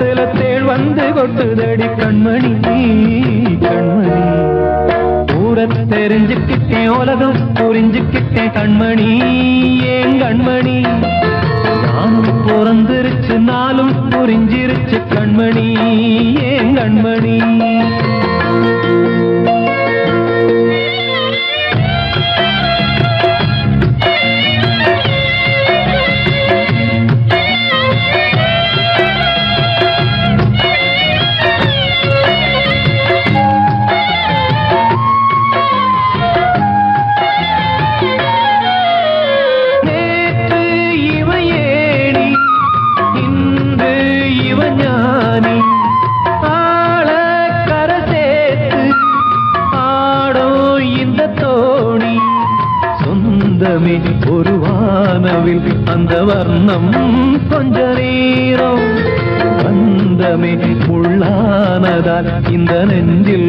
காயத்துல வந்து கொட்டுதடி கண்மணி கண்மணி. ஊர தெரிஞ்சுக்கிட்டேன் உலகம் புரிஞ்சுக்கிட்டேன் கண்மணி ஏன் கண்மணி? நானும் பிறந்திருச்சு நாளும் புரிஞ்சிருச்சு கண்மணி ஏன் கண்மணி? வர்ணம் கொஞ்ச நேரம் பந்தமே உள்ளானதால் இந்த நெஞ்சில்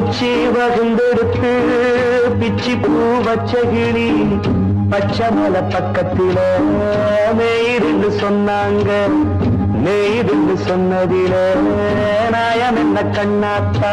உச்சி வகுந்தெடுத்து பிச்சி பூ வச்ச கிளி பச்சை மலை பக்கத்தில மேயிருந்து சொன்னாங்க மேயிருந்து சொன்னதில நாயம் என்ன கண்ணாத்தா?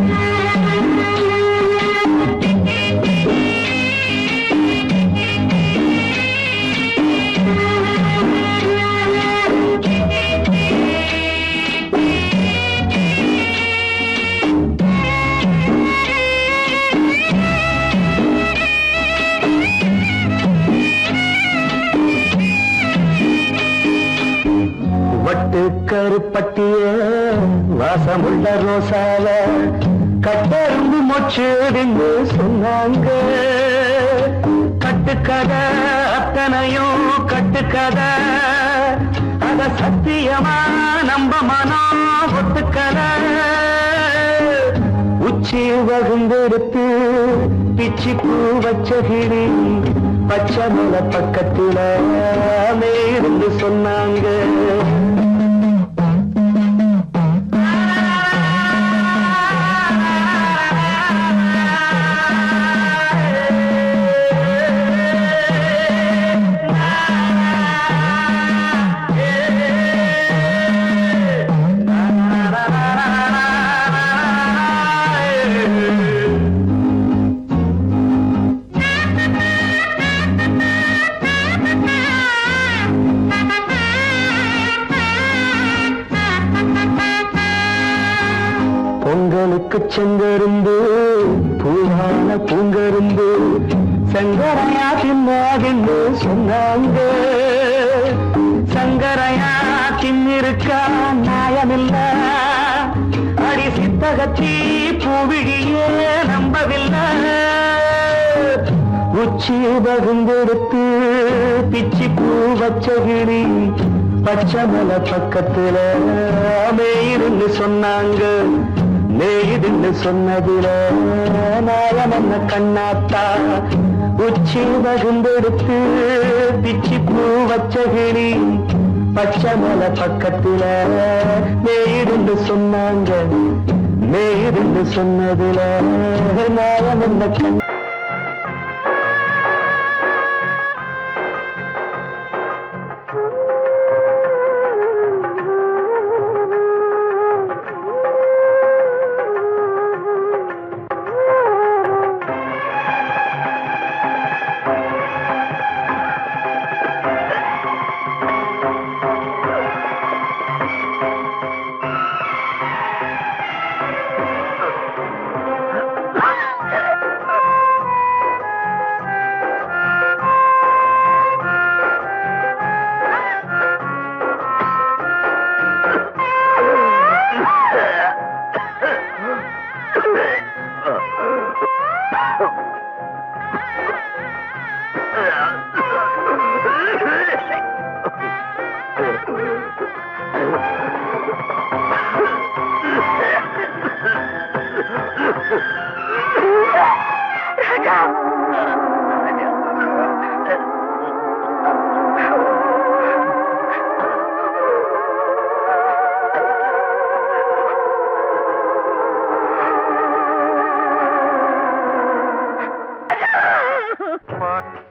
வாசமுள்ள ரோசால கட்டருந்து மொச்சுடுன்னு சொன்னாங்க. கட்டுக்கதை அத்தனையும் கட்டுக்கதை. அத சத்தியமா நம்ப மனம் ஒத்துக்கதை உச்சி வகுந்தெடுத்து பிச்சி பூ வச்சகிரி பச்சை மலை பக்கத்துல மேலிருந்து சொன்னாங்க. பொங்கலுக்கு செங்கருந்து பூவான பூங்கருந்து சங்கரையா தின்னாதுன்னு சொன்னாங்க. சங்கரையா தின்னிருக்கா நியாயமில்ல. அடி சித்தகத்தி பூவிழியே நம்பவில்லை. உச்சி பகுந்தெடுத்து பிச்சி பூ வச்ச கிளி பச்சை மலை பக்கத்துல மேயிருந்து சொன்னாங்க. மேயிருந்து சொன்னதுல நாயம் என்ன கண்ணாத்தா? உச்சி பகுந்தெடுத்து பிச்சி பூ வச்ச கிளி பச்சை மலை பக்கத்துல மேயிருந்து சொன்னாங்க. மேயிருந்து சொன்னதுல நாயம் என்ன கண்ணா My.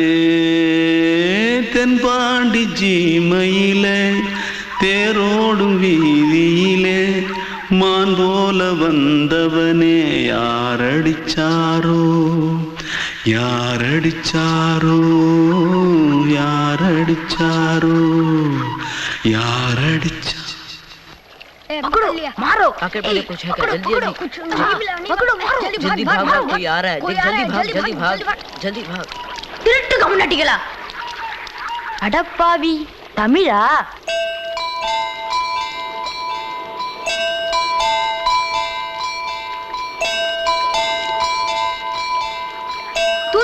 வந்தவனே யாரடிச்சாரோ யாரடிச்சாரோ யாரடிச்சாரோ யாரடிச்சா पकड़ो मारो आके पहले कुछ है क्या? पकड़ो, जल्दी, पकड़ो, जल्दी। कुछ नहीं पकड़ो मारो जल्दी भाग भाग कोई आ रहा है कोई जल्दी आ रहा है, भाग जल्दी भाग भाग जल्दी भाग திருட்டு கம்யூனிட்டிகளா அடப்பாவி தமிழா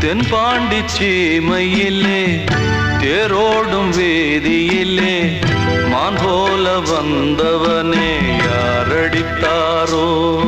தென்பாண்டி சீமையிலே தேரோடும் வேதியிலே மான் போல வந்தவனே யாரடித்தாரோ? யாரடித்தாரோ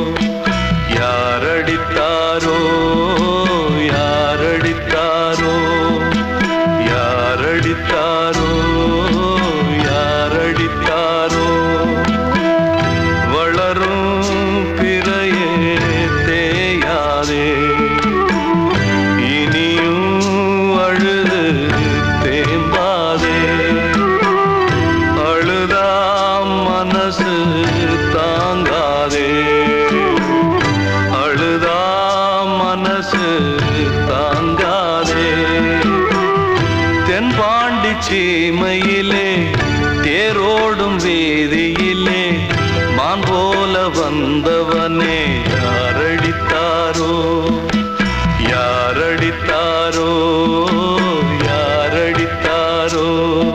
Oh.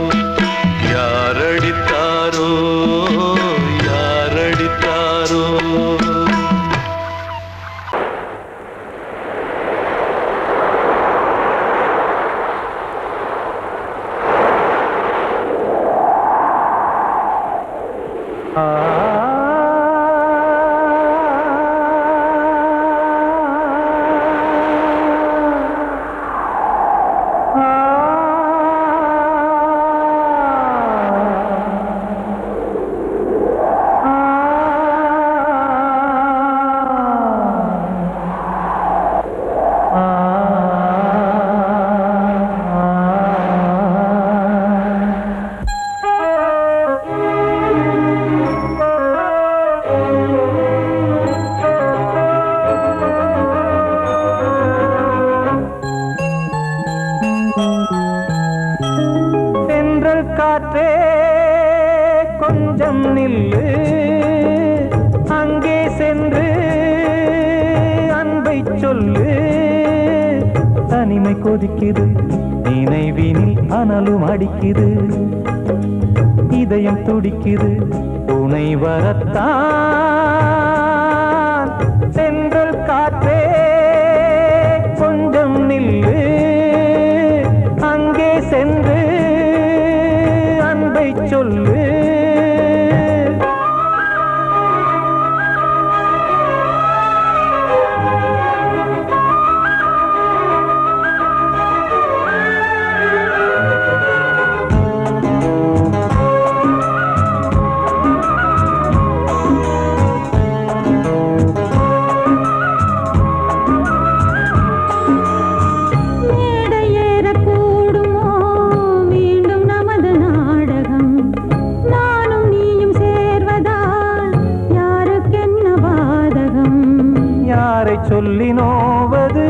சொல்லி நோவது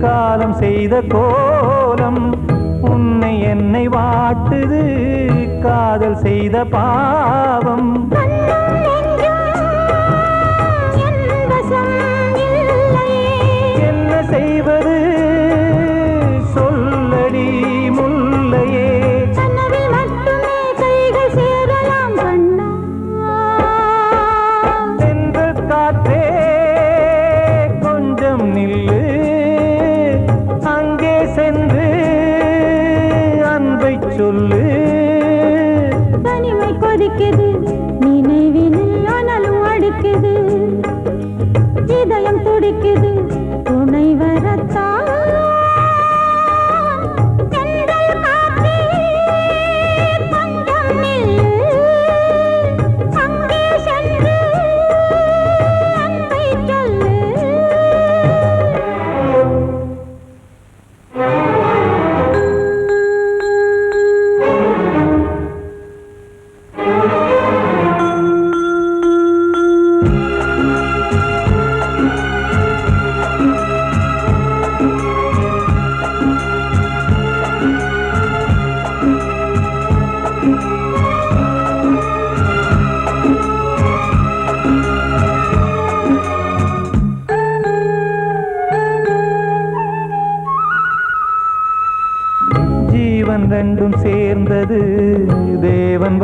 காலம் செய்த கோலம் உன்னை என்னை வாட்டுது. காதல் செய்த பாவம். என்ன செய்வது? கொதிக்குது நினைவினில் ஆனாலும் அடிக்குது இதயம் துடிக்குது.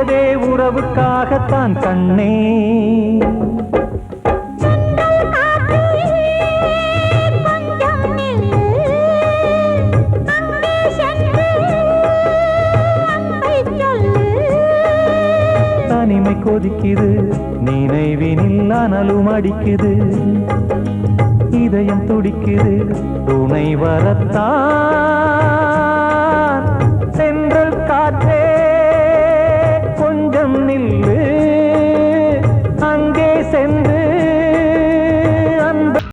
சென்று உறவுக்காகத்தான் கண்ணே. தனிமை கொதிக்குது நினைவினில் அனலும் அடிக்குது. இதயம் துடிக்குது துணை வரத்தான் நில்லு